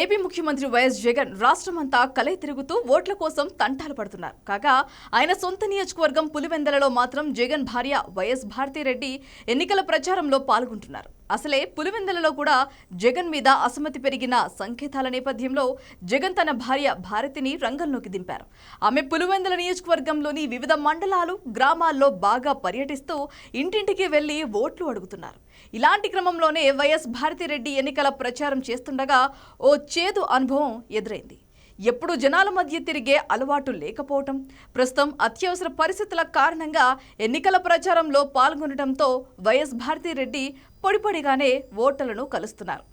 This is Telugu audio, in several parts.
ఏపీ ముఖ్యమంత్రి వైఎస్ జగన్ రాష్ట్రమంతా కలై తిరుగుతూ ఓట్ల కోసం తంటాలు పడుతున్నారు. కాగా ఆయన సొంత నియోజకవర్గం పులివెందలలో మాత్రం జగన్ భార్య వైఎస్ భారతిరెడ్డి ఎన్నికల ప్రచారంలో పాల్గొంటున్నారు. అసలే పులివెందులలో కూడా జగన్ మీద అసమ్మతి పెరిగిన సంకేతాల నేపథ్యంలో జగన్ తన భార్య భారతిని రంగంలోకి దింపారు. ఆమె పులివెందల నియోజకవర్గంలోని వివిధ మండలాలు గ్రామాల్లో బాగా పర్యటిస్తూ ఇంటింటికి వెళ్ళి ఓట్లు అడుగుతున్నారు. ఇలాంటి క్రమంలోనే వైఎస్ భారతిరెడ్డి ఎన్నికల ప్రచారం చేస్తుండగా ఓ చేదు అనుభవం ఎదురైంది. ఎప్పుడు జనాల మధ్య తిరిగే అలవాటు లేకపోవటం ప్రస్తుతం అత్యవసర పరిస్థితుల కారణంగా ఎన్నికల ప్రచారంలో పాల్గొనడంతో వైఎస్ భారతిరెడ్డి పొడిపొడిగానే ఓటర్లను కలుస్తున్నారు.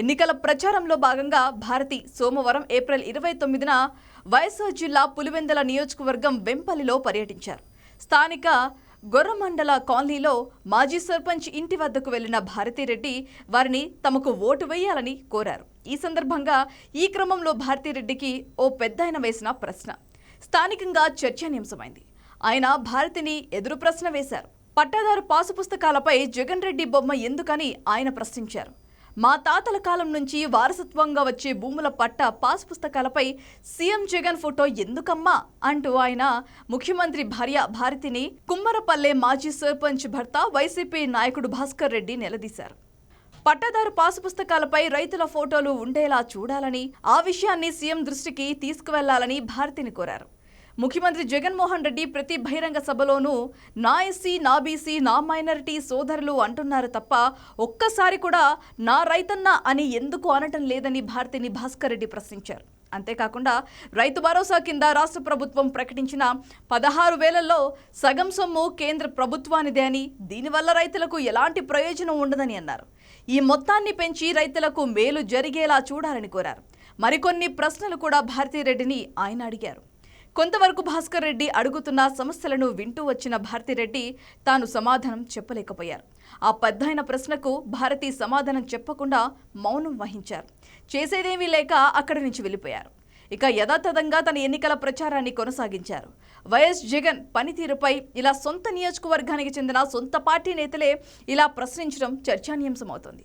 ఎన్నికల ప్రచారంలో భాగంగా భారతి సోమవారం ఏప్రిల్ ఇరవై తొమ్మిదిన వైఎస్ఆర్ జిల్లా పులివెందల నియోజకవర్గం వెంపల్లిలో పర్యటించారు. స్థానిక గొర్రమండల కాలనీలో మాజీ సర్పంచ్ ఇంటి వద్దకు వెళ్ళిన భారతిరెడ్డి వారిని తమకు ఓటు వేయాలని కోరారు. ఈ సందర్భంగా ఈ క్రమంలో భారతిరెడ్డికి ఓ పెద్దాయన వేసిన ప్రశ్న. స్థానికంగా చర్చనీయాంశమైంది. ఆయన భారతిని ఎదురు ప్రశ్న వేశారు. పట్టాదారు పాసు పుస్తకాలపై జగన్ రెడ్డి బొమ్మ ఎందుకని ఆయన ప్రశ్నించారు. మా తాతల కాలం నుంచి వారసత్వంగా వచ్చే భూముల పట్ట పాస్ పుస్తకాలపై సీఎం జగన్ ఫోటో ఎందుకమ్మా? అంటూ ఆయన ముఖ్యమంత్రి భార్య భారతిని కుమ్మరపల్లె మాజీ సర్పంచ్ భర్త వైసీపీ నాయకుడు భాస్కర్ రెడ్డి నిలదీశారు. పట్టాదారు పాసు పుస్తకాలపై రైతుల ఫోటోలు ఉండేలా చూడాలని ఆ విషయాన్ని సీఎం దృష్టికి తీసుకువెళ్ళాలని భారతిని కోరారు. ముఖ్యమంత్రి జగన్మోహన్ రెడ్డి ప్రతి బహిరంగ సభలోనూ నా ఎస్సీ నా బీసీ నా మైనారిటీ సోదరులు అంటున్నారు తప్ప ఒక్కసారి కూడా నా రైతన్న అని ఎందుకు అనటం లేదని భారతిని భాస్కర్ రెడ్డి ప్రశ్నించారు. అంతేకాకుండా రైతు భరోసా కింద రాష్ట్ర ప్రభుత్వం ప్రకటించిన పదహారు వేలలో సగం సొమ్ము కేంద్ర ప్రభుత్వానిదే అని దీనివల్ల రైతులకు ఎలాంటి ప్రయోజనం ఉండదని అన్నారు. ఈ మొత్తాన్ని పెంచి రైతులకు మేలు జరిగేలా చూడాలని కోరారు. మరికొన్ని ప్రశ్నలు కూడా భారతీరెడ్డిని ఆయన అడిగారు. కొంతవరకు భాస్కర్ రెడ్డి అడుగుతున్న సమస్యలను వింటూ వచ్చిన భారతిరెడ్డి తాను సమాధానం చెప్పలేకపోయారు. ఆ పెద్దయిన ప్రశ్నకు భారతి సమాధానం చెప్పకుండా మౌనం వహించారు. చేసేదేమీ లేక అక్కడి నుంచి వెళ్ళిపోయారు. ఇక యథాతథంగా తన ఎన్నికల ప్రచారాన్ని కొనసాగించారు. వైఎస్ జగన్ పనితీరుపై ఇలా సొంత నియోజకవర్గానికి చెందిన సొంత పార్టీ నేతలే ఇలా ప్రశ్నించడం చర్చానీయాంశమవుతోంది.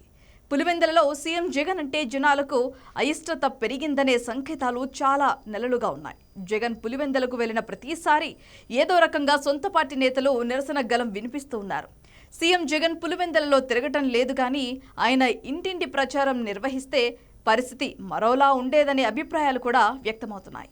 పులివెందులలో సీఎం జగన్ అంటే జనాలకు అయిష్టత పెరిగిందనే సంకేతాలు చాలా నెలలుగా ఉన్నాయి. జగన్ పులివెందులకు వెళ్ళిన ప్రతిసారి ఏదో రకంగా సొంత పార్టీ నేతలు నిరసన గలం వినిపిస్తూ ఉన్నారు. సీఎం జగన్ పులివెందులలో తిరగటం లేదు కానీ ఆయన ఇంటింటి ప్రచారం నిర్వహిస్తే పరిస్థితి మరోలా ఉండేదనే అభిప్రాయాలు కూడా వ్యక్తమవుతున్నాయి.